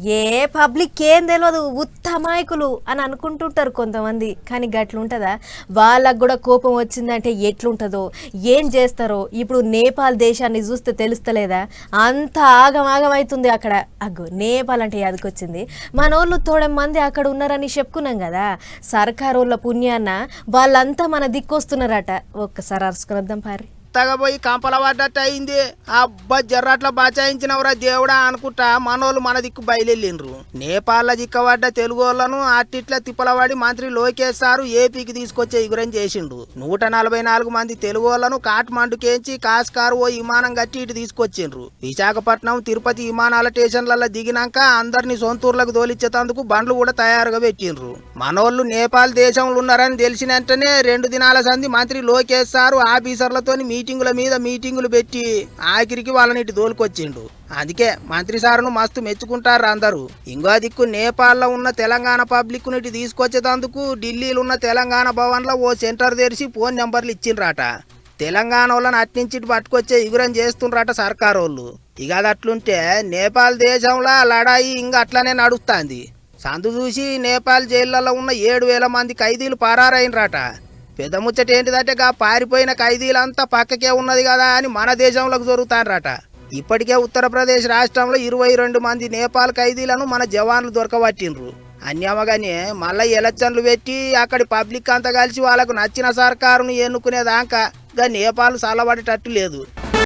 ఏ public ఏం తెలియదు ఉత్తమాయకులు అని అనుకుంటుంటారు కొంతమంది. కానీ గట్లుంటుందా? వాళ్ళకు కూడా కోపం వచ్చిందంటే ఎట్లుంటుందో ఏం చేస్తారో ఇప్పుడు నేపాల్ దేశాన్ని చూస్తే తెలుస్తలేదా? అంత ఆగమాగమవుతుంది అక్కడ. అగ్గో నేపాల్ అంటే యాదకొచ్చింది. మనోళ్ళు తోడం మంది అక్కడ ఉన్నారని చెప్పుకున్నాం కదా. సర్కారోళ్ళ పుణ్యాన్న వాళ్ళంతా మన దిక్కొస్తున్నారట. ఒక్కసారి అరుచుకొని పారి. తగబోయి కంపల పడ్డట్టు అయింది. అబ్బా జర్రట్ల బచాయించినవరా దేవుడా అనుకుంటా మనోళ్ళు మన దిక్కు బయలుదేరిండ్రు నేపాల్ల దిక్కబడ్డ తెలుగు వాళ్ళను అట్టిట్ల తిప్పలవాడి మంత్రి లోకేష్ సారు ఏపీకి తీసుకొచ్చే ఎగురం చేసిండు. నూట నలభై నాలుగు మంది తెలుగు వాళ్ళను కాట్మండుకేంచి కాస్కారు ఓ విమానం కట్టి ఇటు తీసుకొచ్చిండ్రు. విశాఖపట్నం తిరుపతి విమానాల స్టేషన్లలో దిగినాక అందరినీ సొంతూర్లకు తోలిచ్చేటందుకు బండ్లు కూడా తయారుగా పెట్టిండ్రు. మనోళ్ళు నేపాల్ దేశంలో ఉన్నారని తెలిసిన వెంటనే రెండు దినాల సంధి మంత్రి లోకేష్ సారు ఆఫీసర్లతో మీటింగుల మీద మీటింగులు పెట్టి ఆఖరికి వాళ్ళని ఇటు దోలుకొచ్చిండు. అందుకే మంత్రి సారును మస్తు మెచ్చుకుంటారు అందరూ. ఇంకో దిక్కు నేపాల్లో ఉన్న తెలంగాణ పబ్లిక్ ఇటు తీసుకొచ్చేటందుకు ఢిల్లీలో ఉన్న తెలంగాణ భవన్లో ఓ సెంటర్ తెరిచి ఫోన్ నెంబర్లు ఇచ్చిండ్రట. తెలంగాణ వాళ్ళని అట్నుంచి ఇటు పట్టుకొచ్చే ఎగురం చేస్తుండ్రట సర్కారు వాళ్ళు ఇక అది అట్లుంటే నేపాల్ దేశంలో లడాయి ఇంకా అట్లనే నడుస్తుంది. సందు చూసి నేపాల్ జైళ్ళలో ఉన్న ఏడు వేల మంది ఖైదీలు పారారైనరాట. పెద్ద ముచ్చట ఏంటిదంటే గా పారిపోయిన ఖైదీలంతా పక్కకే ఉన్నది కదా అని మన దేశంలోకి జరుగుతారట ఇప్పటికే ఉత్తరప్రదేశ్ రాష్ట్రంలో ఇరవై రెండు మంది నేపాల్ ఖైదీలను మన జవాన్లు దొరకబట్టిండ్రు అన్యమగానే మళ్ళీ ఎలక్షన్లు పెట్టి అక్కడి పబ్లిక్ అంతా కలిసి వాళ్ళకు నచ్చిన సర్కారును ఎన్నుకునేదాకా గా నేపాల్ చల్లబడేటట్టు లేదు.